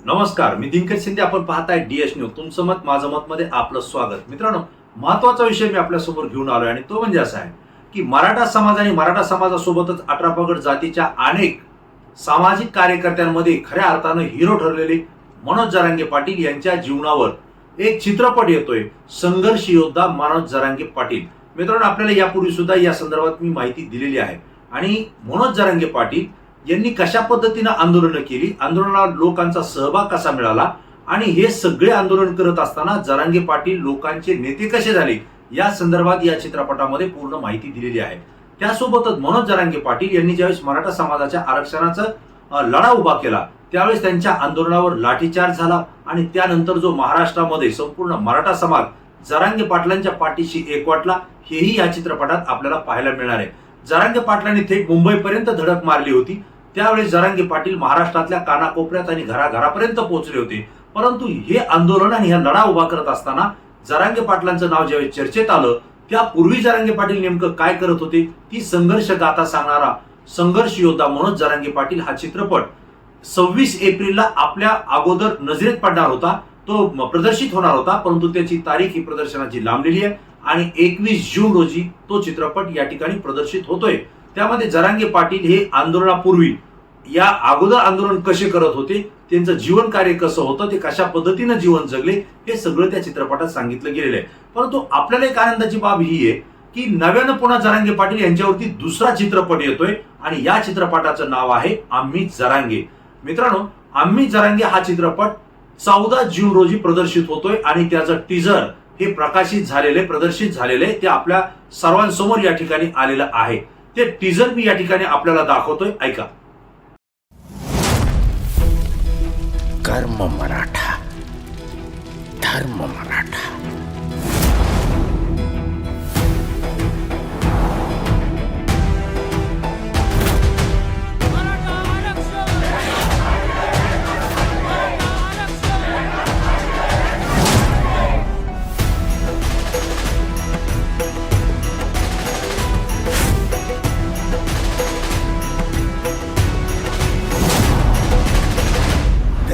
नमस्कार मी दिनकर शिंदे. आपण पाहताय डीएस न्यूज तुमचं मत माझं मत मध्ये आपलं स्वागत. मित्रांनो महत्त्वाचा विषय मी आपल्यासमोर घेऊन आलोय आणि तो म्हणजे असा आहे की मराठा समाज आणि मराठा समाजासोबतच अठरा पगड जातीच्या अनेक सामाजिक कार्यकर्त्यांमध्ये खऱ्या अर्थानं हिरो ठरलेले मनोज जरांगे पाटील यांच्या जीवनावर एक चित्रपट येतोय संघर्ष योद्धा मनोज जरांगे पाटील. मित्रांनो आपल्याला यापूर्वी सुद्धा या संदर्भात मी माहिती दिलेली आहे. आणि मनोज जरांगे पाटील यांनी कशा पद्धतीनं आंदोलनं केली? आंदोलनात लोकांचा सहभाग कसा मिळाला? आणि हे सगळे आंदोलन करत असताना जरांगे पाटील लोकांचे नेते कसे झाले? या संदर्भात या चित्रपटामध्ये पूर्ण माहिती दिलेली आहे. त्यासोबतच मनोज जरांगे पाटील यांनी ज्यावेळेस मराठा समाजाच्या आरक्षणाचा लढा उभा केला त्यावेळेस त्यांच्या आंदोलनावर लाठीचार्ज झाला आणि त्यानंतर जो महाराष्ट्रामध्ये संपूर्ण मराठा समाज जरांगे पाटलांच्या पाठीशी एकवटला हेही या चित्रपटात आपल्याला पाहायला मिळणार आहे. जरांगे पाटलांनी थेट मुंबईपर्यंत धडक मारली होती. त्यावेळेस जरांगे पाटील महाराष्ट्रातल्या कानाकोपऱ्यात आणि घराघरापर्यंत पोहोचले होते. परंतु हे आंदोलन आणि हा लढा उभा करत असताना जरांगे पाटलांचं नाव ज्यावेळी चर्चेत आलं त्यापूर्वी जरांगे पाटील नेमकं काय करत होते ती संघर्ष गाथा सांगणारा संघर्ष योद्धा मनोज जरांगे पाटील हा चित्रपट सव्वीस एप्रिलला आपल्या अगोदर नजरेत पडणार होता तो प्रदर्शित होणार होता परंतु त्याची तारीख ही प्रदर्शनाची लांबलेली आहे आणि एकवीस जून रोजी तो चित्रपट या ठिकाणी प्रदर्शित होतोय. त्यामध्ये जरांगे पाटील हे आंदोलनापूर्वी या अगोदर आंदोलन कसे करत होते त्यांचं जीवन कार्य कसं होतं ते कशा पद्धतीनं जीवन जगले हे सगळं त्या चित्रपटात सांगितलं गेलेलं आहे. परंतु आपल्याला एक आनंदाची बाब ही आहे की नव्यानं पुन्हा जरांगे पाटील यांच्यावरती दुसरा चित्रपट येतोय आणि या चित्रपटाचं नाव आहे आम्ही जरांगे. मित्रांनो आम्ही जरांगे हा चित्रपट चौदा जून रोजी प्रदर्शित होतोय आणि त्याचं टीजर हे प्रकाशित झालेले प्रदर्शित झालेले ते आपल्या सर्वांसमोर या ठिकाणी आलेलं आहे. ते टीजर मी या ठिकाणी आपल्याला दाखवतोय. ऐका. कर्म मराठा. धर्म मराठा मराठा.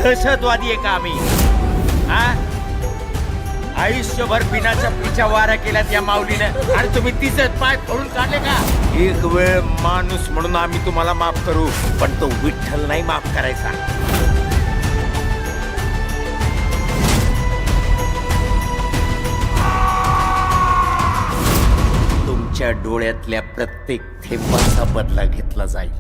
दहशतवादी आहे का आम्ही? हा? आयुष्यभर बिनाच्या पिच्या वाऱ्या केल्यात या माऊलीनं. आणि तुम्ही तिचे पाय फोडून काढले का? एक वेळ माणूस म्हणून आम्ही तुम्हाला माफ करू पण तो विठ्ठल नाही माफ करायचा. तुमच्या डोळ्यातल्या प्रत्येक थेंबाचा बदला घेतला जाईल.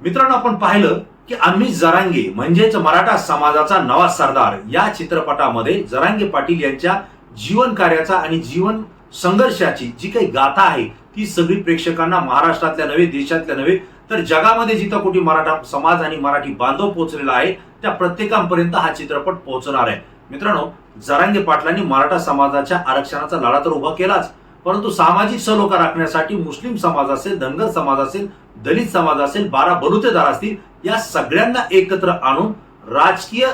मित्रांनो आपण पाहिलं की आम्ही जरांगे म्हणजेच मराठा समाजाचा नवा सरदार या चित्रपटामध्ये जरांगे पाटील यांच्या जीवन कार्याचा आणि जीवन संघर्षाची जी काही गाथा आहे ती सगळी प्रेक्षकांना महाराष्ट्रातल्या नव्हे देशातल्या नव्हे तर जगामध्ये जिथं कुठे मराठा समाज आणि मराठी बांधव पोहोचलेला आहे त्या प्रत्येकापर्यंत हा चित्रपट पोहोचणार आहे. मित्रांनो जरांगे पाटलांनी मराठा समाजाच्या आरक्षणाचा लढा तर उभा केलाच परंतु सामाजिक सलोखा राखण्यासाठी मुस्लिम समाज असेल धनगर समाज असेल दलित समाज असेल बारा बलुतेदार असतील या सगळ्यांना एकत्र आणून राजकीय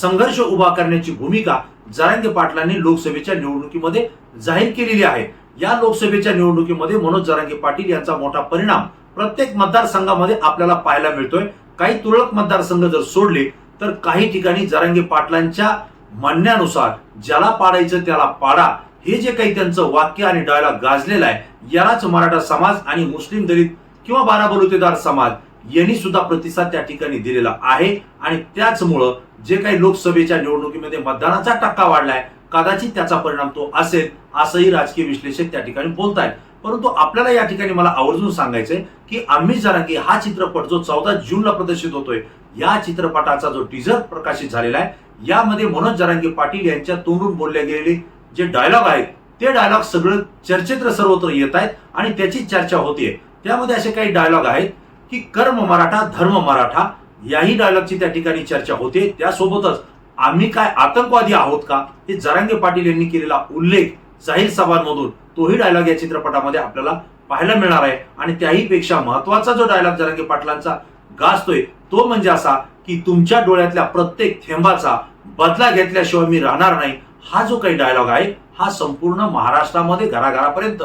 संघर्ष उभा करण्याची भूमिका जरांगे पाटलांनी लोकसभेच्या निवडणुकीमध्ये जाहीर केलेली आहे. या लोकसभेच्या निवडणुकीमध्ये मनोज जरांगे पाटील यांचा मोठा परिणाम प्रत्येक मतदारसंघामध्ये आपल्याला पाहायला मिळतोय. काही तुरळक मतदारसंघ जर सोडले तर काही ठिकाणी जरांगे पाटलांच्या म्हणण्यानुसार ज्याला पाडायचं त्याला पाडा. हे जे काही त्यांचं वाक्य आणि डायलॉग गाजलेलं आहे यालाच मराठा समाज आणि मुस्लिम दलित किंवा बारा बलुतेदार समाज यांनी सुद्धा प्रतिसाद त्या ठिकाणी दिलेला आहे. आणि त्याचमुळं जे काही लोकसभेच्या निवडणुकीमध्ये मतदानाचा टक्का वाढलाय कदाचित त्याचा परिणाम तो असेल असंही राजकीय विश्लेषक त्या ठिकाणी बोलतायत. परंतु आपल्याला या ठिकाणी मला आवर्जून सांगायचंय की आम्ही जरांगी हा चित्रपट जो चौदा जूनला प्रदर्शित होतोय या चित्रपटाचा जो टीझर प्रकाशित झालेला आहे यामध्ये मनोज जरांगी पाटील यांच्या तोंडून बोलले गेलेली जे डायलॉग आहेत ते डायलॉग सगळं चर्चेत सर्वत्र येत आहेत आणि त्याची चर्चा होतीये. त्यामध्ये असे काही डायलॉग आहेत की कर्म मराठा धर्म मराठा याही डायलॉगची त्या ठिकाणी चर्चा होते. त्यासोबतच आम्ही काय आतंकवादी आहोत का? हे जरांगे पाटील यांनी केलेला उल्लेख जाहीर सभांमधून तोही डायलॉग या चित्रपटामध्ये आपल्याला पाहायला मिळणार आहे. आणि त्याही पेक्षा महत्त्वाचा जो डायलॉग जरांगे पाटलांचा गाजतोय तो म्हणजे असा की तुमच्या डोळ्यातल्या प्रत्येक थेंबाचा बदला घेतल्याशिवाय मी राहणार नाही. हा जो काही डायलॉग आहे हा संपूर्ण महाराष्ट्रामध्ये घराघरापर्यंत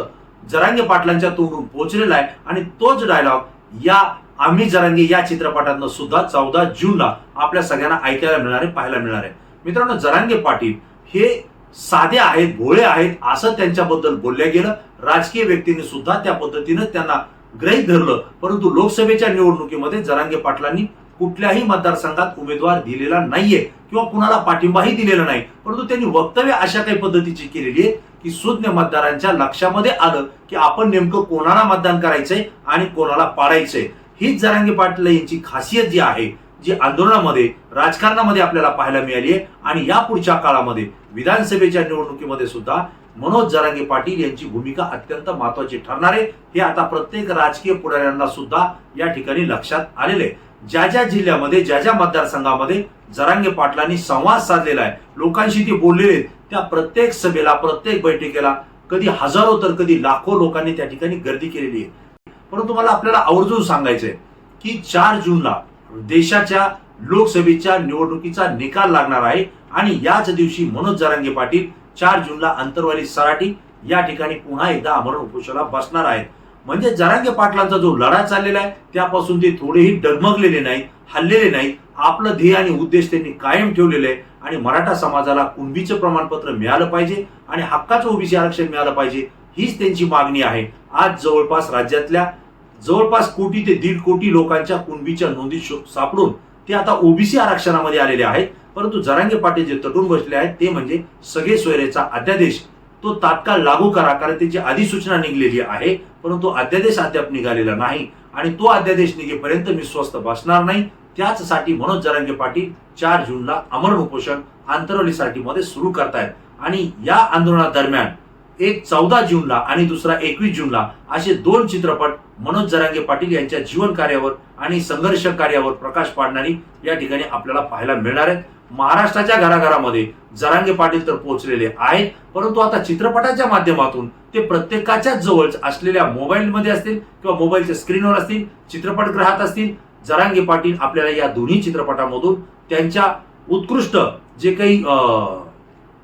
जरांगे पाटलांच्या तोंडून पोहोचलेला आहे. आणि तोच डायलॉग या आम्ही जरांगे या चित्रपटातनं सुद्धा चौदा जूनला आपल्या सगळ्यांना ऐकायला मिळणार आहे पाहायला मिळणार आहे. मित्रांनो जरांगे पाटील हे साधे आहेत भोळे आहेत असं त्यांच्याबद्दल बोलल्या गेलं. राजकीय व्यक्तींनी सुद्धा त्या पद्धतीनं त्यांना ग्रहित धरलं. परंतु लोकसभेच्या निवडणुकीमध्ये जरांगे पाटलांनी कुठल्याही मतदारसंघात उमेदवार दिलेला नाहीये किंवा कुणाला पाठिंबाही दिलेला नाही. परंतु त्यांनी वक्तव्य अशा काही पद्धतीची केलेली आहे की सुज्ञ मतदारांच्या लक्षामध्ये आलं की आपण नेमकं कोणाला मतदान करायचंय आणि कोणाला पाडायचंय. हीच जरांगे पाटील यांची खासियत जी आहे जी आंदोलनामध्ये राजकारणामध्ये आपल्याला पाहायला मिळाली आहे आणि या पुढच्या काळामध्ये विधानसभेच्या निवडणुकीमध्ये सुद्धा मनोज जरांगे पाटील यांची भूमिका अत्यंत महत्वाची ठरणार आहे. हे आता प्रत्येक राजकीय पुढाऱ्यांना सुद्धा या ठिकाणी लक्षात आलेले आहे. ज्या ज्या जिल्ह्यामध्ये ज्या ज्या मतदारसंघामध्ये जरांगे पाटलांनी संवाद साधलेला आहे लोकांशी ते बोललेले आहेत त्या प्रत्येक सभेला प्रत्येक बैठकीला कधी हजारो तर कधी लाखो लोकांनी त्या ठिकाणी गर्दी केलेली आहे. परंतु मला आपल्याला आवर्जून सांगायचंय की चार जूनला देशाच्या लोकसभेच्या निवडणुकीचा निकाल लागणार आहे आणि याच दिवशी मनोज जरांगे पाटील चार जूनला अंतरवाली सराटी या ठिकाणी पुन्हा एकदा अमरण उपोषणाला बसणार आहेत. म्हणजे जरांगे पाटलांचा जो लढा चाललेला आहे त्यापासून ते थोडेही डगमगलेले नाहीत हल्लेले नाहीत. आपलं ध्येय आणि उद्देश त्यांनी कायम ठेवलेले आहे आणि मराठा समाजाला कुणबीचं प्रमाणपत्र मिळालं पाहिजे आणि हक्काचं ओबीसी आरक्षण मिळालं पाहिजे हीच त्यांची मागणी आहे. आज जवळपास राज्यातल्या जवळपास कोटी ते दीड कोटी लोकांच्या कुणबीच्या नोंदी सापडून ते आता ओबीसी आरक्षणामध्ये आलेले आहेत. परंतु जरांगे पाटील जे तटून बसले आहेत ते म्हणजे सगळे सोयरेचा अध्यादेश. तो तात्काळ लागू करा कारण त्याची अधिसूचना निघलेली आहे. परंतु अध्यादेश अद्याप निघालेला नाही आणि तो अध्यादेश निघेपर्यंत मी स्वस्त बसणार नाही. त्याचसाठी मनोज जरांगे पाटील चार जूनला अमरण उपोषण आंतरवलीसाठी मध्ये सुरू करतायत. आणि या आंदोलनादरम्यान एक चौदा जूनला आणि दुसरा एकवीस जूनला असे दोन चित्रपट मनोज जरांगे पाटील यांच्या जीवन कार्यावर आणि संघर्ष कार्यावर प्रकाश पाडणारी या ठिकाणी आपल्याला पाहायला मिळणार आहेत. महाराष्ट्राच्या घराघरामध्ये जरांगे पाटील तर पोहोचलेले आहेत. परंतु आता चित्रपटाच्या माध्यमातून ते प्रत्येकाच्या जवळ असलेल्या मोबाईलमध्ये असतील किंवा मोबाईलच्या स्क्रीनवर असतील चित्रपटगृहात असतील जरांगे पाटील आपल्याला या दोन्ही चित्रपटामधून त्यांच्या उत्कृष्ट जे काही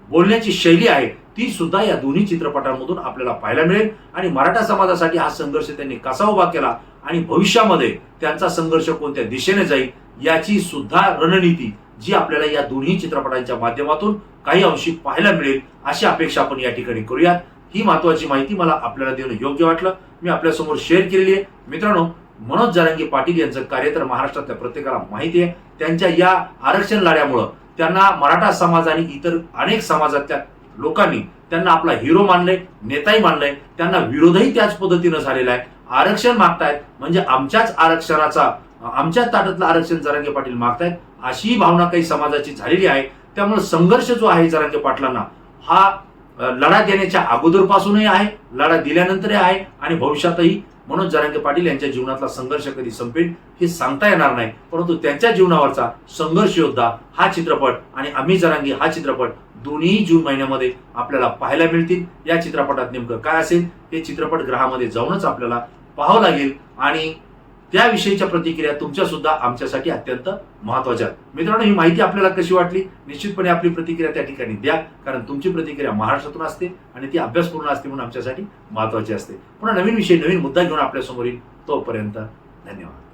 बोलण्याची शैली आहे ती सुद्धा या दोन्ही चित्रपटांमधून आपल्याला पाहायला मिळेल. आणि मराठा समाजासाठी हा संघर्ष त्यांनी कसा उभा केला आणि भविष्यामध्ये त्यांचा संघर्ष कोणत्या दिशेने जाईल याची सुद्धा रणनीती जी आपल्याला या दोन्ही चित्रपटांच्या माध्यमातून काही अंशी पाहायला मिळेल अशी अपेक्षा आपण या ठिकाणी करूयात. ही महत्वाची माहिती मला आपल्याला देणं योग्य वाटलं. मी आपल्यासमोर शेअर केलेली आहे. मित्रांनो मनोज जारंगी पाटील यांचं कार्य तर महाराष्ट्रातल्या प्रत्येकाला माहिती आहे. त्यांच्या या आरक्षण लढ्यामुळं त्यांना मराठा समाज आणि इतर अनेक समाजातल्या लोकांनी त्यांना आपला हिरो मानलंय नेताही मानलंय. त्यांना विरोधही त्याच पद्धतीनं झालेला आहे. आरक्षण मागतायत म्हणजे आमच्याच आरक्षणाचा आमच्याच ताटातलं आरक्षण जरांगे पाटील मागतायत. अशी भावना काही समाजाची झालेली आहे. त्यामुळे संघर्ष जो आहे जरांगे पाटलांना हा लढा देण्याच्या अगोदरपासूनही आहे लढा दिल्यानंतरही आहे आणि भविष्यातही म्हणून जरांगे पाटील यांच्या जीवनातला संघर्ष कधी संपेल हे सांगता येणार नाही. परंतु त्यांच्या जीवनावरचा संघर्ष योद्धा हा चित्रपट आणि आम्ही जरांगे हा चित्रपट दोन्ही जून महिन्यामध्ये आपल्याला पाहायला मिळतील. या चित्रपटात नेमकं काय असेल? हे चित्रपट ग्रहामध्ये जाऊनच आपल्याला पाहावं लागेल आणि त्याविषयीच्या प्रतिक्रिया तुमच्या सुद्धा आमच्यासाठी अत्यंत महत्त्वाच्या आहेत. मित्रांनो ही माहिती आपल्याला कशी वाटली? निश्चितपणे आपली प्रतिक्रिया त्या ठिकाणी द्या कारण तुमची प्रतिक्रिया महाराष्ट्रातून असते आणि ती अभ्यासपूर्ण असते म्हणून आमच्यासाठी महत्वाची असते. पुन्हा नवीन विषय नवीन मुद्दा घेऊन आपल्यासमोर येईल तोपर्यंत धन्यवाद.